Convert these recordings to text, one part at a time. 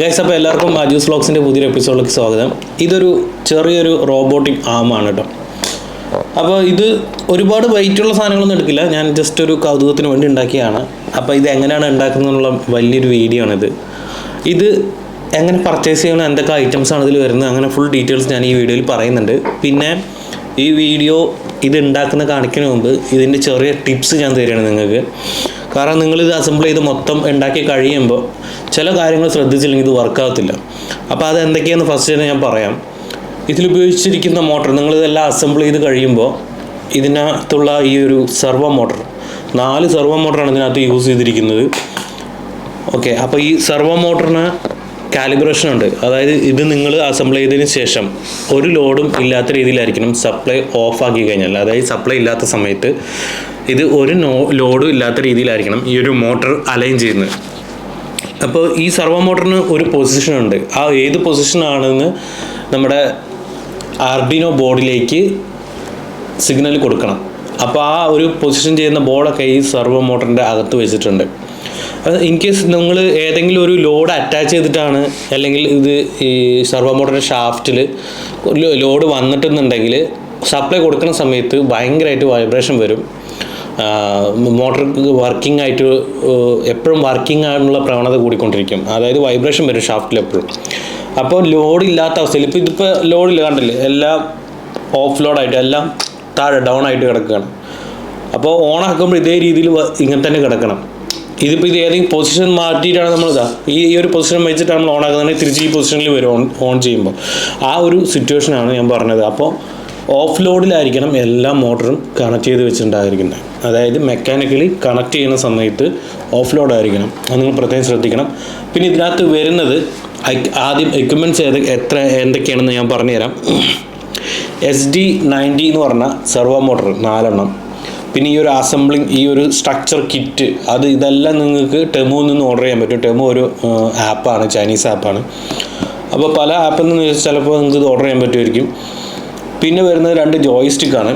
Guys അപ്പോൾ എല്ലാവർക്കും മാജൂസ് വ്ളോഗ്സിന്റെ പുതിയൊരു എപ്പിസോഡിലേക്ക് സ്വാഗതം. ഇതൊരു ചെറിയൊരു റോബോട്ടിക് ആമാണ് കേട്ടോ അപ്പോൾ ഇത് ഒരുപാട് വെയിറ്റുള്ള സാധനങ്ങളൊന്നും എടുക്കില്ല. ഞാൻ ജസ്റ്റ് ഒരു കൗതുകത്തിന് വേണ്ടി ഉണ്ടാക്കിയാണ് അപ്പോൾ ഇത് എങ്ങനെയാണ് ഉണ്ടാക്കുന്നതെന്നുള്ള വലിയൊരു വീഡിയോ ആണിത്. ഇത് എങ്ങനെ പർച്ചേസ് ചെയ്യണം എന്തൊക്കെ ഐറ്റംസ് ആണ് ഇതിൽ വരുന്നത്? അങ്ങനെ ഫുൾ ഡീറ്റെയിൽസ് ഞാൻ ഈ വീഡിയോയിൽ പറയുന്നുണ്ട്. പിന്നെ ഈ വീഡിയോ ഇത് ഉണ്ടാക്കുന്ന കാണിക്കുന്നതിന് മുമ്പ് ഇതിന്റെ ചെറിയ ടിപ്സ് ഞാൻ തരികയാണ് നിങ്ങൾക്ക്. കാരണം നിങ്ങൾ ഇത് അസംബിൾ ചെയ്ത് മൊത്തം ഉണ്ടാക്കി കഴിയുമ്പോൾ ചില കാര്യങ്ങൾ ശ്രദ്ധിച്ചില്ലെങ്കിൽ ഇത് വർക്കാകത്തില്ല അപ്പോൾ അത് എന്തൊക്കെയാണെന്ന് ഫസ്റ്റ് തന്നെ ഞാൻ പറയാം. ഇതിൽ ഉപയോഗിച്ചിരിക്കുന്ന മോട്ടർ നിങ്ങളിതെല്ലാം അസംബിൾ ചെയ്ത് കഴിയുമ്പോൾ ഇതിനകത്തുള്ള ഈ ഒരു സെർവോ മോട്ടർ നാല് സെർവോ മോട്ടറാണ് ഇതിനകത്ത് യൂസ് ചെയ്തിരിക്കുന്നത്. ഓക്കെ അപ്പോൾ ഈ സെർവോ മോട്ടറിന് കാലിബ്രേഷൻ ഉണ്ട്. അതായത് ഇത് നിങ്ങൾ അസംബിൾ ചെയ്തതിന് ശേഷം ഒരു ലോഡും ഇല്ലാത്ത രീതിയിലായിരിക്കണം സപ്ലൈ ഓഫ് ആക്കി കഴിഞ്ഞാൽ. അതായത് സപ്ലൈ ഇല്ലാത്ത സമയത്ത് ഇത് ഒരു നോ ലോഡും ഇല്ലാത്ത രീതിയിലായിരിക്കണം ഈ ഒരു മോട്ടർ അലൈൻ ചെയ്യുന്നത്. അപ്പോൾ ഈ സർവോ മോട്ടറിന് ഒരു പൊസിഷൻ ഉണ്ട്. ആ ഏത് പൊസിഷനാണെന്ന് നമ്മുടെ ആർഡിനോ ബോർഡിലേക്ക് സിഗ്നൽ കൊടുക്കണം. അപ്പോൾ ആ ഒരു പൊസിഷൻ ചെയ്യുന്ന ബോർഡൊക്കെ ഈ സർവോ മോട്ടറിന്റെ അകത്ത് വെച്ചിട്ടുണ്ട്. ഇൻ കേസ് നിങ്ങൾ ഏതെങ്കിലും ഒരു ലോഡ് അറ്റാച്ച് ചെയ്തിട്ടാണ് അല്ലെങ്കിൽ ഇത് ഈ സർവോ മോട്ടറിന്റെ ഷാഫ്റ്റിൽ ലോഡ് വന്നിട്ടുണ്ടെങ്കിൽ സപ്ലൈ കൊടുക്കുന്ന സമയത്ത് ഭയങ്കരമായിട്ട് വൈബ്രേഷൻ വരും. മോട്ടർ വർക്കിംഗ് ആയിട്ട് എപ്പോഴും വർക്കിംഗ് ആകാനുള്ള പ്രവണത കൂടിക്കൊണ്ടിരിക്കും. അതായത് വൈബ്രേഷൻ വരും ഷാഫ്റ്റിൽ എപ്പോഴും. അപ്പോൾ ലോഡ് ഇല്ലാത്ത അവസ്ഥയിൽ ഇപ്പോൾ ഇതിപ്പോൾ ലോഡില്ല കണ്ടില്ലേ? എല്ലാം ഓഫ് ലോഡായിട്ട് എല്ലാം താഴെ ഡൗൺ ആയിട്ട് കിടക്കുകയാണ്. അപ്പോൾ ഓണാക്കുമ്പോൾ ഇതേ രീതിയിൽ ഇങ്ങനെ തന്നെ കിടക്കണം. ഇതിപ്പോൾ ഇത് ഏതെങ്കിലും പൊസിഷൻ മാറ്റിയിട്ടാണ് നമ്മൾ ഇതാ ഈ ഈ ഒരു പൊസിഷൻ വെച്ചിട്ട് നമ്മൾ ഓൺ ആക്കുന്നത്. തിരിച്ച് ഈ പൊസിഷനിൽ വരും ഓൺ ഓൺ ചെയ്യുമ്പോൾ ആ ഒരു സിറ്റുവേഷനാണ് ഞാൻ പറഞ്ഞത്. അപ്പോൾ ഓഫ് ലോഡിലായിരിക്കണം എല്ലാ മോട്ടറും കണക്ട് ചെയ്ത് വെച്ചിട്ടുണ്ടായിരിക്കുന്നത്. അതായത് മെക്കാനിക്കലി കണക്ട് ചെയ്യുന്ന സമയത്ത് ഓഫ് ലോഡ് ആയിരിക്കണം അത് നിങ്ങൾ പ്രത്യേകം ശ്രദ്ധിക്കണം. പിന്നെ ഇതിനകത്ത് വരുന്നത് ആദ്യം എക്യുപ്മെന്റ്സ് ഏത് എത്ര എന്തൊക്കെയാണെന്ന് ഞാൻ പറഞ്ഞുതരാം. എസ് ഡി നയന്റി എന്ന് പറഞ്ഞ സെർവോ മോട്ടർ നാലെണ്ണം. പിന്നെ ഈ ഒരു അസംബ്ലിങ് ഈ ഒരു സ്ട്രക്ചർ കിറ്റ് അത് ഇതെല്ലാം നിങ്ങൾക്ക് ടെമുവിൽ നിന്ന് ഓർഡർ ചെയ്യാൻ പറ്റും. ടെമു ഒരു ആപ്പാണ് ചൈനീസ് ആപ്പാണ് അപ്പോൾ പല ആപ്പിൽ നിന്ന് ചിലപ്പോൾ നിങ്ങൾക്ക് ഇത് ഓർഡർ ചെയ്യാൻ പറ്റുമായിരിക്കും. പിന്നെ വരുന്നത് രണ്ട് ജോയിസ്റ്റിക്കാണ്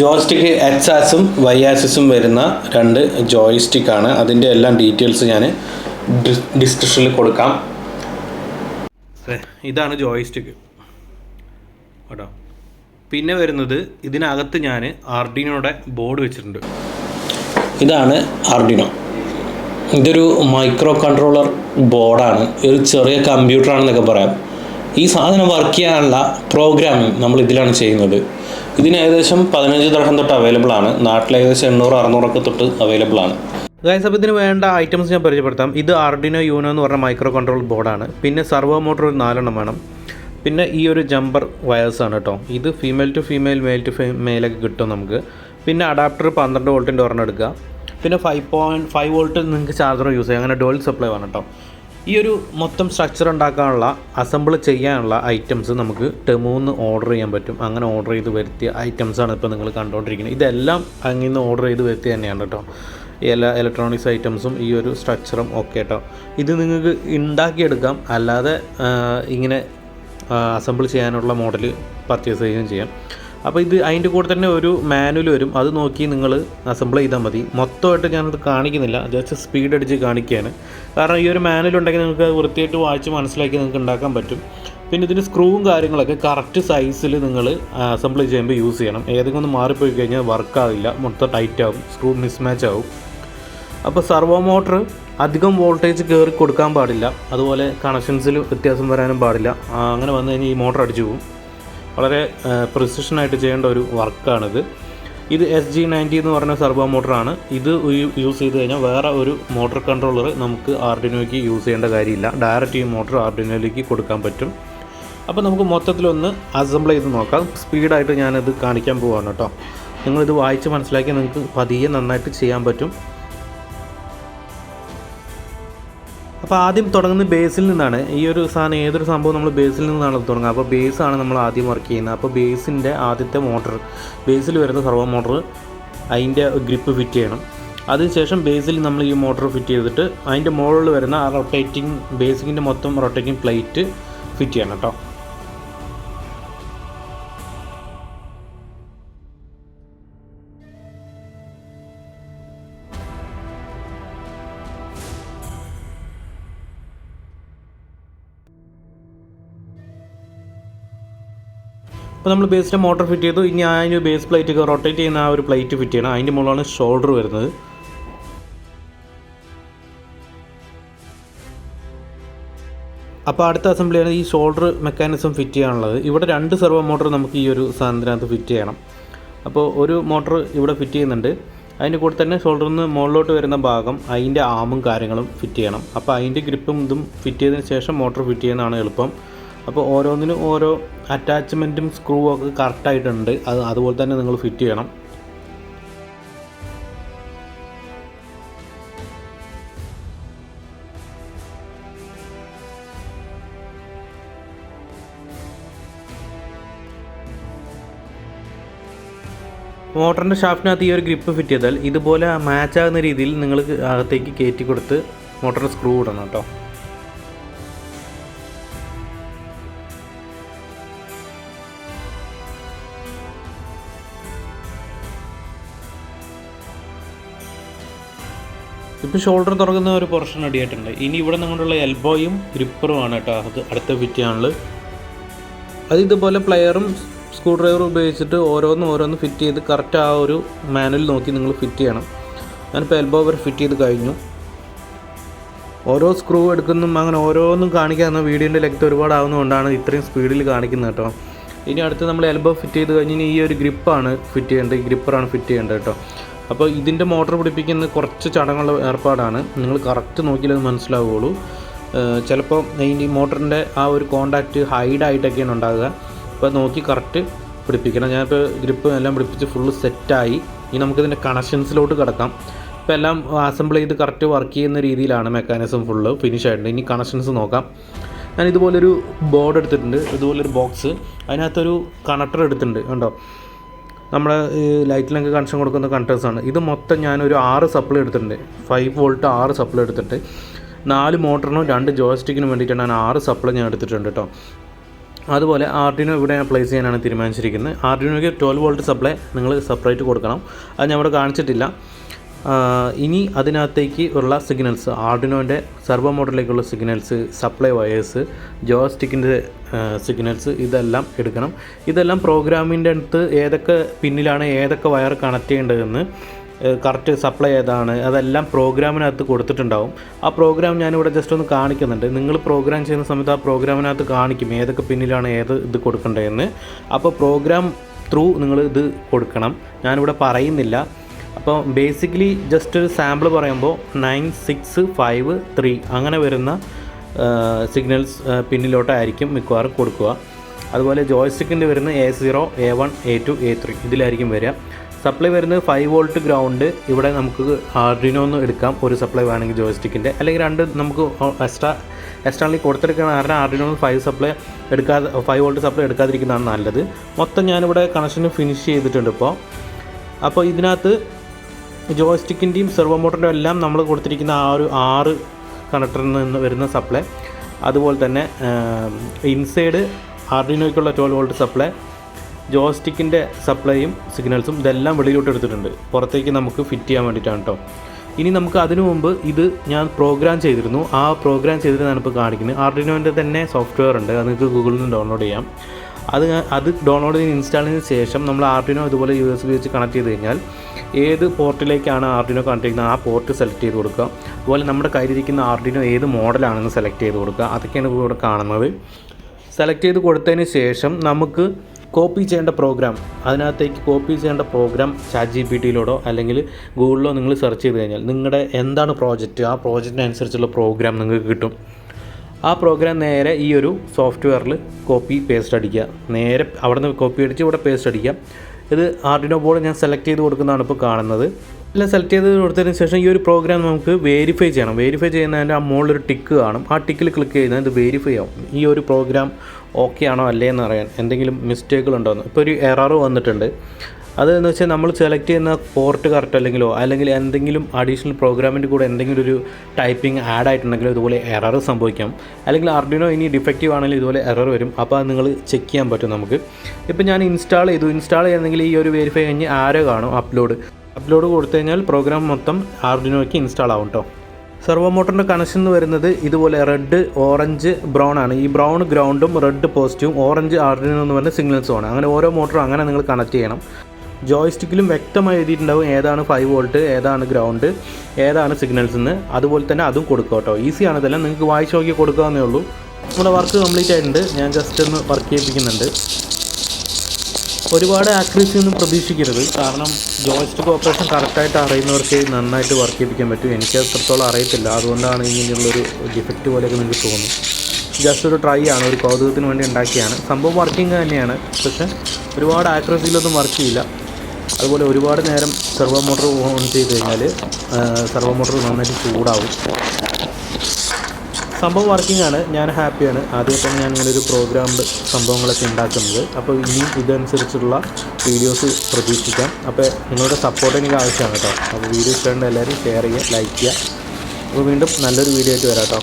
ജോയിസ്റ്റിക്ക് എച്ച് ആസും വൈ ആസസും വരുന്ന രണ്ട് ജോയിസ്റ്റിക്കാണ് അതിന്റെ എല്ലാം ഡീറ്റെയിൽസ് ഞാൻ ഡിസ്ക്രിപ്ഷനിൽ കൊടുക്കാം. ഇതാണ് ജോയിസ്റ്റിക്ക് കേട്ടോ? പിന്നെ വരുന്നത് ഇതിനകത്ത് ഞാൻ ആർഡിനോയുടെ ബോർഡ് വെച്ചിട്ടുണ്ട്. ഇതാണ് ആർഡിനോ. ഇതൊരു മൈക്രോ കൺട്രോളർ ബോർഡാണ്. ഒരു ചെറിയ കമ്പ്യൂട്ടറാണെന്നൊക്കെ പറയാം. ഈ സാധനം വർക്ക് ചെയ്യാനുള്ള പ്രോഗ്രാമിംഗ് നമ്മൾ ഇതിലാണ് ചെയ്യുന്നത്. ഇതിന് ഏകദേശം പതിനഞ്ച് ദർഹം തൊട്ട് അവൈലബിൾ ആണ്. നാട്ടിൽ ഏകദേശം എണ്ണൂറ് അറുന്നൂറൊക്കെ തൊട്ട് അവൈലബിൾ ആണ്. ഗൈസ് അപ്പോൾ ഇതിന് വേണ്ട ഐറ്റംസ് ഞാൻ പരിചയപ്പെടുത്താം. ഇത് ആർഡിനോ യൂനോ എന്ന് പറഞ്ഞ മൈക്രോ കൺട്രോൾ ബോർഡാണ് പിന്നെ സർവോ മോട്ടർ ഒരു നാലെണ്ണം വേണം. പിന്നെ ഈ ഒരു ജമ്പർ വയേഴ്സ് ആണ് കേട്ടോ ഇത് female to female male to മെയിലൊക്കെ കിട്ടും നമുക്ക്. പിന്നെ അഡാപ്റ്റർ പന്ത്രണ്ട് വോൾട്ടിന്റെ ഒരെണ്ണം എടുക്കുക. പിന്നെ ഫൈവ് പോയിന്റ് ഫൈവ് വോൾട്ട് നിങ്ങൾക്ക് ചാർജർ യൂസ് ചെയ്യാം. അങ്ങനെ ഡോൾ സപ്ലൈ വേണം കേട്ടോ ഈ ഒരു മൊത്തം സ്ട്രക്ചർ ഉണ്ടാക്കാനുള്ള അസംബിൾ ചെയ്യാനുള്ള ഐറ്റംസ് നമുക്ക് ടെമൂന്ന് ഓർഡർ ചെയ്യാൻ പറ്റും. അങ്ങനെ ഓർഡർ ചെയ്ത് വരുത്തിയ ഐറ്റംസാണ് ഇപ്പോൾ നിങ്ങൾ കണ്ടുകൊണ്ടിരിക്കുന്നത്. ഇതെല്ലാം അങ്ങനെ നിന്ന് ഓർഡർ ചെയ്ത് വരുത്തി തന്നെയാണ് കേട്ടോ എല്ലാ ഇലക്ട്രോണിക്സ് ഐറ്റംസും ഈ ഒരു സ്ട്രക്ചറും ഒക്കെ കേട്ടോ ഇത് നിങ്ങൾക്ക് ഉണ്ടാക്കിയെടുക്കാം. അല്ലാതെ ഇങ്ങനെ അസംബിൾ ചെയ്യാനുള്ള മോഡൽ പർച്ചേസ് ചെയ്യുകയും ചെയ്യാം. അപ്പോൾ ഇത് അതിന്റെ കൂടെ തന്നെ ഒരു മാനുവൽ വരും. അത് നോക്കി നിങ്ങൾ അസംബിൾ ചെയ്താൽ മതി. മൊത്തമായിട്ട് ഞാനത് കാണിക്കുന്നില്ല. ജസ്റ്റ് സ്പീഡ് അടിച്ച് കാണിക്കുകയാണ്. കാരണം ഈ ഒരു മാനുവൽ ഉണ്ടെങ്കിൽ നിങ്ങൾക്ക് അത് വൃത്തിയായിട്ട് വായിച്ച് മനസ്സിലാക്കി നിങ്ങൾക്ക് ഉണ്ടാക്കാൻ പറ്റും. പിന്നെ ഇതിന് സ്ക്രൂവും കാര്യങ്ങളൊക്കെ കറക്റ്റ് സൈസിൽ നിങ്ങൾ അസംബിൾ ചെയ്യുമ്പോൾ യൂസ് ചെയ്യണം. ഏതെങ്കിലും ഒന്ന് മാറിപ്പോയി കഴിഞ്ഞാൽ വർക്കാവില്ല മൊത്തം ടൈറ്റ് ആവും. സ്ക്രൂ മിസ്മാച്ച് ആവും. അപ്പോൾ സർവോ മോട്ടർ അധികം വോൾട്ടേജ് കയറി കൊടുക്കാൻ പാടില്ല. അതുപോലെ കണക്ഷൻസിൽ വ്യത്യാസം വരാനും പാടില്ല. അങ്ങനെ വന്നു കഴിഞ്ഞാൽ ഈ മോട്ടർ അടിച്ചു പോകും. വളരെ പ്രിസിഷനായിട്ട് ചെയ്യേണ്ട ഒരു വർക്കാണിത്. ഇത് എസ് ജി നയന്റി എന്ന് പറഞ്ഞ സർവോ മോട്ടറാണ് ഇത് യൂസ് ചെയ്ത് കഴിഞ്ഞാൽ വേറെ ഒരു മോട്ടർ കൺട്രോളർ നമുക്ക് ആർഡിനോയ്ക്ക് യൂസ് ചെയ്യേണ്ട കാര്യമില്ല. ഡയറക്റ്റ് ഈ മോട്ടർ ആർഡിനോയിലേക്ക് കൊടുക്കാൻ പറ്റും. അപ്പോൾ നമുക്ക് മൊത്തത്തിലൊന്ന് അസംബിൾ ചെയ്ത് നോക്കാം. സ്പീഡായിട്ട് ഞാനത് കാണിക്കാൻ പോവാണ് കേട്ടോ. നിങ്ങളിത് വായിച്ച് മനസ്സിലാക്കി നിങ്ങൾക്ക് പതിയെ നന്നായിട്ട് ചെയ്യാൻ പറ്റും. അപ്പോൾ ആദ്യം തുടങ്ങുന്നത് ബേസിൽ നിന്നാണ്. ഈ ഒരു സാധനം ഏതൊരു സംഭവം നമ്മൾ ബേസിൽ നിന്നാണ് തുടങ്ങുക. അപ്പോൾ ബേസാണ് നമ്മൾ ആദ്യം വർക്ക് ചെയ്യുന്നത്. അപ്പോൾ ബേസിന്റെ ആദ്യത്തെ മോട്ടർ ബേസിൽ വരുന്ന സർവോ മോട്ടർ അതിന്റെ ഗ്രിപ്പ് ഫിറ്റ് ചെയ്യണം. അതിനുശേഷം ബേസിൽ നമ്മൾ ഈ മോട്ടർ ഫിറ്റ് ചെയ്തിട്ട് അതിന്റെ മുകളിൽ വരുന്ന റൊട്ടേറ്റിംഗ് ബേസിക്കിന്റെ മൊത്തം റൊട്ടേറ്റിംഗ് പ്ലേറ്റ് ഫിറ്റ് ചെയ്യണം കേട്ടോ അപ്പോൾ നമ്മൾ ബേസിന്റെ മോട്ടർ ഫിറ്റ് ചെയ്തു. ഇനി അതിന് ബേസ് പ്ലേറ്റ് റൊട്ടേറ്റ് ചെയ്യുന്ന ആ ഒരു പ്ലേറ്റ് ഫിറ്റ് ചെയ്യണം. അതിന്റെ മുകളിലാണ് ഷോൾഡർ വരുന്നത്. അപ്പോൾ അടുത്ത അസംബ്ലിയാണ് ഈ ഷോൾഡർ മെക്കാനിസം ഫിറ്റ് ചെയ്യാനുള്ളത്. ഇവിടെ രണ്ട് സെർവോ മോട്ടർ നമുക്ക് ഈ ഒരു സാധനത്തിനകത്ത് ഫിറ്റ് ചെയ്യണം. അപ്പോൾ ഒരു മോട്ടർ ഇവിടെ ഫിറ്റ് ചെയ്യുന്നുണ്ട്. അതിന്റെ കൂടെ തന്നെ ഷോൾഡറിൽ നിന്ന് മുകളിലോട്ട് വരുന്ന ഭാഗം അതിന്റെ ആമും കാര്യങ്ങളും ഫിറ്റ് ചെയ്യണം. അപ്പോൾ അതിന്റെ ഗ്രിപ്പും ഇതും ഫിറ്റ് ചെയ്തതിന് ശേഷം മോട്ടർ ഫിറ്റ് ചെയ്യുന്നതാണ് എളുപ്പം. അപ്പോൾ ഓരോന്നിനും ഓരോ അറ്റാച്ച്മെന്റും സ്ക്രൂ ഒക്കെ കറക്റ്റായിട്ടുണ്ട് അത് അതുപോലെ തന്നെ നിങ്ങൾ ഫിറ്റ് ചെയ്യണം. മോട്ടറിന്റെ ഷാഫ്റ്റിനകത്ത് ഈ ഒരു ഗ്രിപ്പ് ഫിറ്റ് ചെയ്താൽ ഇതുപോലെ മാച്ച് ആകുന്ന രീതിയിൽ നിങ്ങൾ അകത്തേക്ക് കയറ്റി കൊടുത്ത് മോട്ടറിന് സ്ക്രൂ ഇടണം കേട്ടോ. ഇപ്പോൾ ഷോൾഡർ തുറക്കുന്ന ഒരു പോർഷൻ റെഡിയായിട്ടുണ്ട് ഇനി ഇവിടെ നിങ്ങളുടെ എൽബോയും ഗ്രിപ്പറുമാണ് കേട്ടോ അത് അടുത്ത ഫിറ്റ് ചെയ്യാനുള്ളത് അത് ഇതുപോലെ പ്ലെയറും സ്ക്രൂ ഡ്രൈവർ ഉപയോഗിച്ചിട്ട് ഓരോന്നും ഓരോന്ന് ഫിറ്റ് ചെയ്ത് കറക്റ്റ് ആ ഒരു മാനുവൽ നോക്കി നിങ്ങൾ ഫിറ്റ് ചെയ്യണം. ഞാനിപ്പോൾ എൽബോ വരെ ഫിറ്റ് ചെയ്ത് കഴിഞ്ഞു. ഓരോ സ്ക്രൂ എടുക്കുന്നതും അങ്ങനെ ഓരോന്നും കാണിക്കാവുന്ന വീഡിയോന്റെ ഒരുപാട് ഒരുപാടാവുന്നതുകൊണ്ടാണ് ഇത്രയും സ്പീഡിൽ കാണിക്കുന്നത് കേട്ടോ. ഇനി അടുത്ത് നമ്മൾ എൽബോ ഫിറ്റ് ചെയ്ത് കഴിഞ്ഞ് ഇനി ഈ ഒരു ഗ്രിപ്പാണ് ഫിറ്റ് ചെയ്യേണ്ടത്. ഗ്രിപ്പറാണ് ഫിറ്റ് ചെയ്യേണ്ടത് കേട്ടോ. അപ്പോൾ ഇതിന്റെ മോട്ടർ പിടിപ്പിക്കുന്ന കുറച്ച് ചടങ്ങുള്ള ഏർപ്പാടാണ്. നിങ്ങൾ കറക്റ്റ് നോക്കിയാലത് മനസ്സിലാവുകയുള്ളൂ. ചിലപ്പോൾ ഈ മോട്ടറിന്റെ ആ ഒരു കോണ്ടാക്റ്റ് ഹൈഡായിട്ടൊക്കെയാണ് ഉണ്ടാകുക. അപ്പോൾ നോക്കി കറക്റ്റ് പിടിപ്പിക്കണം. ഞാനിപ്പോൾ ഗ്രിപ്പ് എല്ലാം പിടിപ്പിച്ച് ഫുള്ള് സെറ്റായി. ഇനി നമുക്കിതിന്റെ കണക്ഷൻസിലോട്ട് കിടക്കാം. ഇപ്പോൾ എല്ലാം അസംബിൾ ചെയ്ത് കറക്റ്റ് വർക്ക് ചെയ്യുന്ന രീതിയിലാണ് മെക്കാനിസം ഫുള്ള് ഫിനിഷ് ആയിട്ടുണ്ട്. ഇനി കണക്ഷൻസ് നോക്കാം. ഞാൻ ഇതുപോലൊരു ബോർഡ് എടുത്തിട്ടുണ്ട്. ഇതുപോലൊരു ബോക്സ്. അതിനകത്തൊരു കണക്ടർ എടുത്തിട്ടുണ്ട്. കണ്ടോ? നമ്മുടെ ലൈറ്റിലൊക്കെ കണക്ഷൻ കൊടുക്കുന്ന കണക്ടേഴ്സാണ് ഇത് മൊത്തം ഞാനൊരു ആറ് സപ്ലൈ എടുത്തിട്ടുണ്ട്. ഫൈവ് വോൾട്ട് ആറ് സപ്ലൈ എടുത്തിട്ട് നാല് മോട്ടറിനും രണ്ട് ജോയ്സ്റ്റിക്കിനും വേണ്ടിയിട്ടാണ് ഞാൻ ആറ് സപ്ലൈ ഞാൻ എടുത്തിട്ടുണ്ട് കേട്ടോ അതുപോലെ ആർഡിനോ ഇവിടെ ഞാൻ പ്ലേസ് ചെയ്യാനാണ് തീരുമാനിച്ചിരിക്കുന്നത്. ആർഡിനോയ്ക്ക് ട്വൽവ് വോൾട്ട് സപ്ലൈ നിങ്ങൾ സെപ്പറേറ്റ് കൊടുക്കണം. അത് ഞാൻ ഇവിടെ കാണിച്ചിട്ടില്ല. ഇനി അതിനകത്തേക്ക് ഉള്ള സിഗ്നൽസ് ആർഡിനോന്റെ സർവോ മോഡലിലേക്കുള്ള സിഗ്നൽസ് സപ്ലൈ വയേഴ്സ് ജോസ്റ്റിക്കിന്റെ സിഗ്നൽസ് ഇതെല്ലാം എടുക്കണം. ഇതെല്ലാം പ്രോഗ്രാമിന്റെ അടുത്ത് ഏതൊക്കെ പിന്നിലാണ് ഏതൊക്കെ വയർ കണക്ട് ചെയ്യേണ്ടതെന്ന് കറക്റ്റ് സപ്ലൈ ഏതാണ് അതെല്ലാം പ്രോഗ്രാമിനകത്ത് കൊടുത്തിട്ടുണ്ടാവും. ആ പ്രോഗ്രാം ഞാനിവിടെ ജസ്റ്റ് ഒന്ന് കാണിക്കുന്നുണ്ട്. നിങ്ങൾ പ്രോഗ്രാം ചെയ്യുന്ന സമയത്ത് ആ പ്രോഗ്രാമിനകത്ത് കാണിക്കും ഏതൊക്കെ പിന്നിലാണ് ഏത് ഇത് കൊടുക്കേണ്ടതെന്ന്. അപ്പോൾ പ്രോഗ്രാം ത്രൂ നിങ്ങൾ ഇത് കൊടുക്കണം. ഞാനിവിടെ പറയുന്നില്ല. അപ്പോൾ ബേസിക്കലി ജസ്റ്റ് ഒരു സാമ്പിൾ പറയുമ്പോൾ നയൻ സിക്സ് ഫൈവ് ത്രീ അങ്ങനെ വരുന്ന സിഗ്നൽസ് പിന്നിലോട്ടായിരിക്കും മിക്കവാറും കൊടുക്കുക. അതുപോലെ ജോയ്സ്റ്റിക്കിന്റെ വരുന്ന A zero A one A two A three ഇതിലായിരിക്കും വരിക. സപ്ലൈ വരുന്നത് ഫൈവ് വോൾട്ട് ഗ്രൗണ്ട് ഇവിടെ നമുക്ക് ആർഡിനോ ഒന്ന് എടുക്കാം. ഒരു സപ്ലൈ വേണമെങ്കിൽ ജോയ്സ്റ്റിക്കിന്റെ അല്ലെങ്കിൽ രണ്ട് നമുക്ക് എക്സ്ട്രാ എക്സ്ട്രാണലി കൊടുത്തെടുക്കുന്ന കാരണം ആർഡിനോ ഫൈവ് സപ്ലൈ എടുക്കാതെ ഫൈവ് വോൾട്ട് സപ്ലൈ എടുക്കാതിരിക്കുന്നതാണ് നല്ലത്. മൊത്തം ഞാനിവിടെ കണക്ഷൻ ഫിനിഷ് ചെയ്തിട്ടുണ്ട് ഇപ്പോൾ അപ്പോൾ ഇതിനകത്ത് ജോയ്സ്റ്റിക്കിന്റെയും സെർവോ മോട്ടറിന്റെയും എല്ലാം നമ്മൾ കൊടുത്തിരിക്കുന്ന ആ ഒരു ആറ് കണക്ടറിൽ നിന്ന് വരുന്ന സപ്ലൈ. അതുപോലെ തന്നെ ഇൻസൈഡ് ആർഡിനോയ്ക്കുള്ള ട്വൽവ് വോൾട്ട് സപ്ലൈ ജോസ്റ്റിക്കിന്റെ സപ്ലൈയും സിഗ്നൽസും ഇതെല്ലാം വെളിയിലോട്ട് എടുത്തിട്ടുണ്ട്. പുറത്തേക്ക് നമുക്ക് ഫിറ്റ് ചെയ്യാൻ വേണ്ടിയിട്ടാണ് കേട്ടോ ഇനി നമുക്ക് അതിനു മുമ്പ് ഇത് ഞാൻ പ്രോഗ്രാം ചെയ്തിരുന്നു. ആ പ്രോഗ്രാം ചെയ്തിട്ട് ഇപ്പോൾ കാണിക്കുന്നത്. ആർഡിനോന്റെ തന്നെ സോഫ്റ്റ്വെയർ ഉണ്ട്. അത് നിങ്ങൾക്ക് ഗൂഗിളിൽ നിന്ന് ഡൗൺലോഡ് ചെയ്യാം. അത് അത് ഡൗൺലോഡ് ചെയ്ത് ഇൻസ്റ്റാൾ ചെയ്തതിന് ശേഷം നമ്മൾ ആർഡിനോ ഇതുപോലെ യു എസ് ബി വെച്ച് കണക്ട് ചെയ്ത് കഴിഞ്ഞാൽ ഏത് പോർട്ടിലേക്കാണ് ആർഡിനോ കണക്ട് ചെയ്യുന്നത് ആ പോർട്ട് സെലക്ട് ചെയ്ത് കൊടുക്കുക. അതുപോലെ നമ്മുടെ കയ്യിലിരിക്കുന്ന ആർഡിനോ ഏത് മോഡലാണെന്ന് സെലക്ട് ചെയ്ത് കൊടുക്കുക. അതൊക്കെയാണ് ഇവിടെ കാണുന്നത്. സെലക്ട് ചെയ്ത് കൊടുത്തതിന് ശേഷം നമുക്ക് കോപ്പി ചെയ്യേണ്ട പ്രോഗ്രാം അതിനകത്തേക്ക് കോപ്പി ചെയ്യേണ്ട പ്രോഗ്രാം ചാറ്റ് ജി പി ടിയിലോടോ അല്ലെങ്കിൽ ഗൂഗിളിലോ നിങ്ങൾ സെർച്ച് ചെയ്ത് കഴിഞ്ഞാൽ നിങ്ങളുടെ എന്താണ് പ്രോജക്റ്റ് ആ പ്രോജക്റ്റിനനുസരിച്ചുള്ള പ്രോഗ്രാം നിങ്ങൾക്ക് കിട്ടും. ആ പ്രോഗ്രാം നേരെ ഈ ഒരു സോഫ്റ്റ്വെയറിൽ കോപ്പി പേസ്റ്റ് അടിക്കുക. നേരെ അവിടെ നിന്ന് കോപ്പി അടിച്ച് ഇവിടെ പേസ്റ്റ് അടിക്കുക. ഇത് ആർഡിനോ ബോർഡ് ഞാൻ സെലക്ട് ചെയ്ത് കൊടുക്കുന്നതാണ് ഇപ്പോൾ കാണുന്നത്. എല്ലാം സെലക്ട് ചെയ്ത് കൊടുത്തതിന് ശേഷം ഈ ഒരു പ്രോഗ്രാം നമുക്ക് വെരിഫൈ ചെയ്യണം. വെരിഫൈ ചെയ്യുന്നതിന്റെ ആ മുകളിലൊരു ടിക്ക് കാണും. ആ ടിക്കിൽ ക്ലിക്ക് ചെയ്യുന്നത് ഇത് വെരിഫൈ ആവും. ഈ ഒരു പ്രോഗ്രാം ഓക്കെ ആണോ അല്ലേ എന്ന് അറിയാൻ എന്തെങ്കിലും എന്ന് ഇപ്പോൾ ഒരു എറർ വന്നിട്ടുണ്ട്. അതെന്ന് വെച്ചാൽ നമ്മൾ സെലക്ട് ചെയ്യുന്ന പോർട്ട് കറക്റ്റ് അല്ലെങ്കിലോ അല്ലെങ്കിൽ എന്തെങ്കിലും അഡീഷണൽ പ്രോഗ്രാമിന്റെ കൂടെ എന്തെങ്കിലും ഒരു ടൈപ്പിംഗ് ആഡ് ആയിട്ടുണ്ടെങ്കിലോ ഇതുപോലെ എറർ സംഭവിക്കാം. അല്ലെങ്കിൽ ആർഡിനോ ഇനി ഡിഫക്റ്റീവ് ആണെങ്കിൽ ഇതുപോലെ എറർ വരും. അപ്പോൾ അത് നിങ്ങൾ ചെക്ക് ചെയ്യാൻ പറ്റും നമുക്ക്. ഇപ്പോൾ ഞാൻ ഇൻസ്റ്റാൾ ചെയ്തു. ഇൻസ്റ്റാൾ ചെയ്യുന്നെങ്കിൽ ഈ ഒരു വെരിഫൈ കഴിഞ്ഞ് ആരോ കാണും അപ്ലോഡ് അപ്ലോഡ് കൊടുത്തു കഴിഞ്ഞാൽ പ്രോഗ്രാം മൊത്തം ആർഡിനോയ്ക്ക് ഇൻസ്റ്റാൾ ആവും കേട്ടോ സെർവോ മോട്ടറിന്റെ കണക്ഷൻ എന്ന് വരുന്നത് ഇതുപോലെ റെഡ് ഓറഞ്ച് ബ്രൗൺ ആണ്. ഈ ബ്രൗൺ ഗ്രൗണ്ടും റെഡ് പോസിറ്റീവും ഓറഞ്ച് ആർഡിനും എന്ന് പറഞ്ഞ സിഗ്നൽസും ആണ്. അങ്ങനെ ഓരോ മോട്ടറും അങ്ങനെ നിങ്ങൾ കണക്ട് ചെയ്യണം. ജോയിസ്റ്റിക്കിലും വ്യക്തമായി എഴുതിയിട്ടുണ്ടാവും ഏതാണ് ഫൈവ് വോൾട്ട് ഏതാണ് ഗ്രൗണ്ട് ഏതാണ് സിഗ്നൽസ് എന്ന് അതുപോലെ തന്നെ അതും കൊടുക്കുക കേട്ടോ. ഈസിയാണ് ഇതെല്ലാം. നിങ്ങൾക്ക് വായിച്ച് നോക്കി കൊടുക്കാവുന്നേ ഉള്ളൂ. നമ്മുടെ വർക്ക് കംപ്ലീറ്റ് ആയിട്ടുണ്ട്. ഞാൻ ജസ്റ്റ് ഒന്ന് വർക്ക് ചെയ്യിപ്പിക്കുന്നുണ്ട്. ഒരുപാട് ആക്യുറസി ഒന്നും പ്രതീക്ഷിക്കരുത്. കാരണം ജോയിസ്റ്റിക് ഓപ്പറേഷൻ കറക്റ്റായിട്ട് അറിയുന്നവർക്ക് നന്നായിട്ട് വർക്ക് ചെയ്യിപ്പിക്കാൻ പറ്റും. എനിക്ക് അത്രത്തോളം അറിയത്തില്ല. അതുകൊണ്ടാണ് ഇങ്ങനെയുള്ളൊരു ഡിഫക്റ്റ് പോലെയൊക്കെ നിങ്ങൾക്ക് തോന്നും ജസ്റ്റ് ഒരു ട്രൈ ആണ്. ഒരു കൗതുകത്തിന് വേണ്ടി ഉണ്ടാക്കിയാണ്. സംഭവം വർക്കിംഗ് തന്നെയാണ്. പക്ഷേ ഒരുപാട് ആക്യുറസിയിലൊന്നും വർക്ക് ചെയ്യില്ല. അതുപോലെ ഒരുപാട് നേരം സെർവോ മോട്ടർ ഓൺ ചെയ്ത് കഴിഞ്ഞാൽ സെർവോ മോട്ടർ നന്നായിട്ട് ചൂടാവും. സംഭവം വർക്കിംഗ് ആണ്. ഞാൻ ഹാപ്പിയാണ് ആദ്യമായിട്ടാണ് ഞാൻ ഇങ്ങനെ ഒരു പ്രോഗ്രാം സംഭവങ്ങളൊക്കെ ഉണ്ടാക്കുന്നത്. അപ്പോൾ ഇനിയും ഇതനുസരിച്ചുള്ള വീഡിയോസ് പ്രതീക്ഷിക്കാം. അപ്പോൾ നിങ്ങളുടെ സപ്പോർട്ട് എനിക്ക് ആവശ്യമാണ് കേട്ടോ. അപ്പോൾ വീഡിയോ ഇഷ്ടമുണ്ട് എല്ലാവരും ഷെയർ ചെയ്യുക ലൈക്ക് ചെയ്യുക. അപ്പോൾ വീണ്ടും നല്ലൊരു വീഡിയോ ആയിട്ട് വരാം കേട്ടോ.